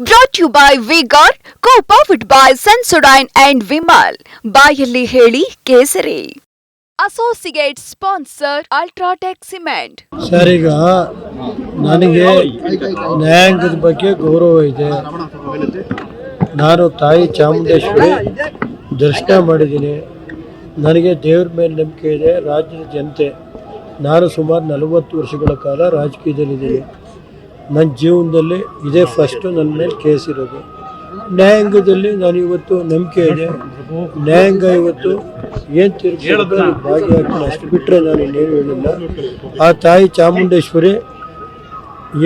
Brought you by V Guard co powered by ಸನ್ಸುಡೈನ್ and Vimal ಬಾಯಲ್ಲಿ ಹೇಳಿ ಕೇಸರಿ. Associate sponsor UltraTech cement sir ಈಗ ನನಗೆ ನ್ಯಾಯಾಂಗದ ಬಗ್ಗೆ ಗೌರವ ಇದೆ. ನಾನು ತಾಯಿ ಚಾಮುಂಡೇಶ್ವರಿ ದರ್ಶನ ಮಾಡಿದ್ದೀನಿ. ನನಗೆ ದೇವ್ರ ಮೇಲೆ ನಂಬಿಕೆ ಇದೆ, ರಾಜ್ಯದ ಜನತೆ. ನಾನು ಸುಮಾರು ನಲವತ್ತು ವರ್ಷಗಳ ಕಾಲ ರಾಜಕೀಯದಲ್ಲಿದ್ದೀನಿ. ನನ್ನ ಜೀವನದಲ್ಲಿ ಇದೇ ಫಸ್ಟು ನನ್ನ ಮೇಲೆ ಕೇಸ್ ಇರೋದು. ನ್ಯಾಯಾಂಗದಲ್ಲಿ ನಾನು ಇವತ್ತು ನಂಬಿಕೆ ಇದೆ. ನ್ಯಾಯಾಂಗ ಇವತ್ತು ಏನು ತಿರುಗಿ ಭಾಗಿಯಾಗ್ತೀನಿ ಅಷ್ಟು ಬಿಟ್ಟರೆ ನಾನು ಇನ್ನೇನು ಹೇಳಿಲ್ಲ. ಆ ತಾಯಿ ಚಾಮುಂಡೇಶ್ವರಿ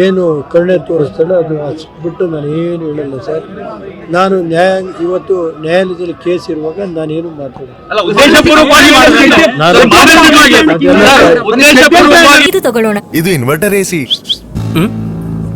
ಏನು ಕರುಣೆ ತೋರಿಸ್ತಾಳೆ ಅದು ಅಷ್ಟು ಬಿಟ್ಟು ನಾನು ಏನು ಹೇಳಲ್ಲ ಸರ್. ನಾನು ನ್ಯಾಯಾಂಗ ಇವತ್ತು ನ್ಯಾಯಾಲಯದಲ್ಲಿ ಕೇಸ್ ಇರುವಾಗ ನಾನೇನು ಮಾತಾಡೋಣ ಇದು ತಗೊಳ್ಳೋಣ ಇದು ಇನ್ವರ್ಟರ್ ಎಸಿ ಸಿ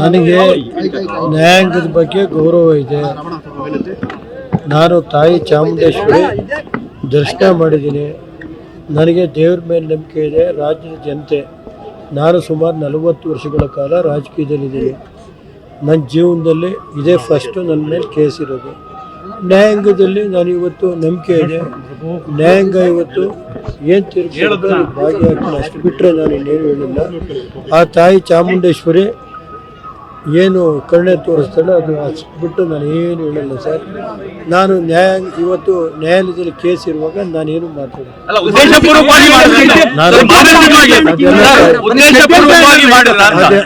ನನಗೆ ನ್ಯಾಯಾಂಗದ ಬಗ್ಗೆ ಗೌರವ ಇದೆ. ನಾನು ತಾಯಿ ಚಾಮುಂಡೇಶ್ವರಿ ದರ್ಶನ ಮಾಡಿದ್ದೀನಿ. ನನಗೆ ದೇವ್ರ ಮೇಲೆ ನಂಬಿಕೆ ಇದೆ, ರಾಜ್ಯದ ಜನತೆ. ನಾನು ಸುಮಾರು ನಲವತ್ತು ವರ್ಷಗಳ ಕಾಲ ರಾಜಕೀಯದಲ್ಲಿದ್ದೀನಿ. ನನ್ನ ಜೀವನದಲ್ಲಿ ಇದೇ ಫಸ್ಟು ನನ್ನ ಮೇಲೆ ಕೇಸ್ ಇರೋದು. ನ್ಯಾಯಾಂಗದಲ್ಲಿ ನಾನು ಇವತ್ತು ನಂಬಿಕೆ ಇದೆ. ನ್ಯಾಯಾಂಗ ಇವತ್ತು ಏನು ತಿರುಗಿ ಭಾಗಿಯಾಗ್ತೀನಿ ಅಷ್ಟು ಬಿಟ್ಟರೆ ನಾನು ಇನ್ನೇನು ಹೇಳಿಲ್ಲ. ಆ ತಾಯಿ ಚಾಮುಂಡೇಶ್ವರಿ ಏನು ಕರುಣೆ ತೋರಿಸ್ತಾಳೆ ಅದು ಬಿಟ್ಟು ನಾನು ಏನು ಹೇಳಲ್ಲ ಸರ್. ನಾನು ನ್ಯಾಯ ಇವತ್ತು ನ್ಯಾಯಾಲಯದಲ್ಲಿ ಕೇಸ್ ಇರುವಾಗ ನಾನೇನು ಮಾಡ್ತೀನಿ ಅಲ್ಲ ಉದ್ದೇಶಪೂರ್ವಕವಾಗಿ ಮಾಡಿದ್ರೆ ನಾನು- ಮಾನಸಿಕವಾಗಿ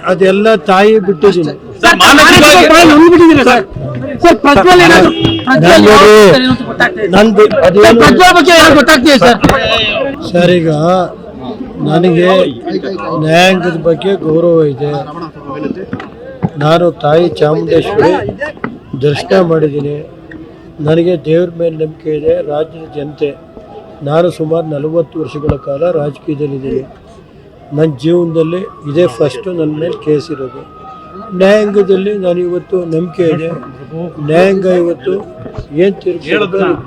ಅದೆಲ್ಲ- ತಾಯಿ ಬಿಟ್ಟಿದ್ದೀನಿ. ಸರ್ ಈಗ ನನಗೆ ನ್ಯಾಯಾಂಗದ ಬಗ್ಗೆ ಗೌರವ ಇದೆ. ನಾನು ತಾಯಿ ಚಾಮುಂಡೇಶ್ವರಿ ದರ್ಶನ ಮಾಡಿದ್ದೀನಿ. ನನಗೆ ದೇವ್ರ ಮೇಲೆ ನಂಬಿಕೆ ಇದೆ ರಾಜ್ಯದ ಜನತೆ. ನಾನು ಸುಮಾರು ನಲವತ್ತು ವರ್ಷಗಳ ಕಾಲ ರಾಜಕೀಯದಲ್ಲಿದ್ದೀನಿ. ನನ್ನ ಜೀವನದಲ್ಲಿ ಇದೇ ಫಸ್ಟು ನನ್ನ ಮೇಲೆ ಕೇಸ್ ಇರೋದು. ನ್ಯಾಯಾಂಗದಲ್ಲಿ ನಾನು ಇವತ್ತು ನಂಬಿಕೆ ಇದೆ. ನ್ಯಾಯಾಂಗ ಇವತ್ತು ಏನು ತಿರುಗಿ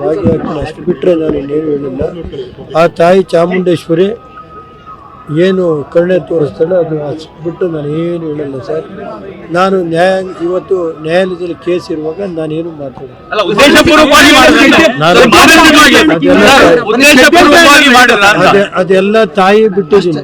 ಭಾಗಿಯಾಗ್ತೀನಿ ಅಷ್ಟು ಬಿಟ್ಟರೆ ನಾನು ಇನ್ನೇನು ಹೇಳಿಲ್ಲ. ಆ ತಾಯಿ ಚಾಮುಂಡೇಶ್ವರಿ ಏನು ಕರುಣೆ ತೋರಿಸ್ತಾಳೆ ಅದು ಬಿಟ್ಟು ನಾನು ಏನು ಹೇಳಲ್ಲ ಸರ್. ನಾನು ನ್ಯಾಯ ಇವತ್ತು ನ್ಯಾಯಾಲಯದಲ್ಲಿ ಕೇಸ್ ಇರುವಾಗ ನಾನೇನು ಮಾಡ್ತೀನಿ ಅಲ್ಲ ಉದ್ದೇಶಪೂರ್ವಕವಾಗಿ ಮಾಡಿದ್ರೆ? ನಾನು- ಮಾಡಿದ್ರ? ಅದೆ ಅದೆಲ್ಲ ತಾಯಿ ಬಿಟ್ಟಿದ್ದೀನಿ.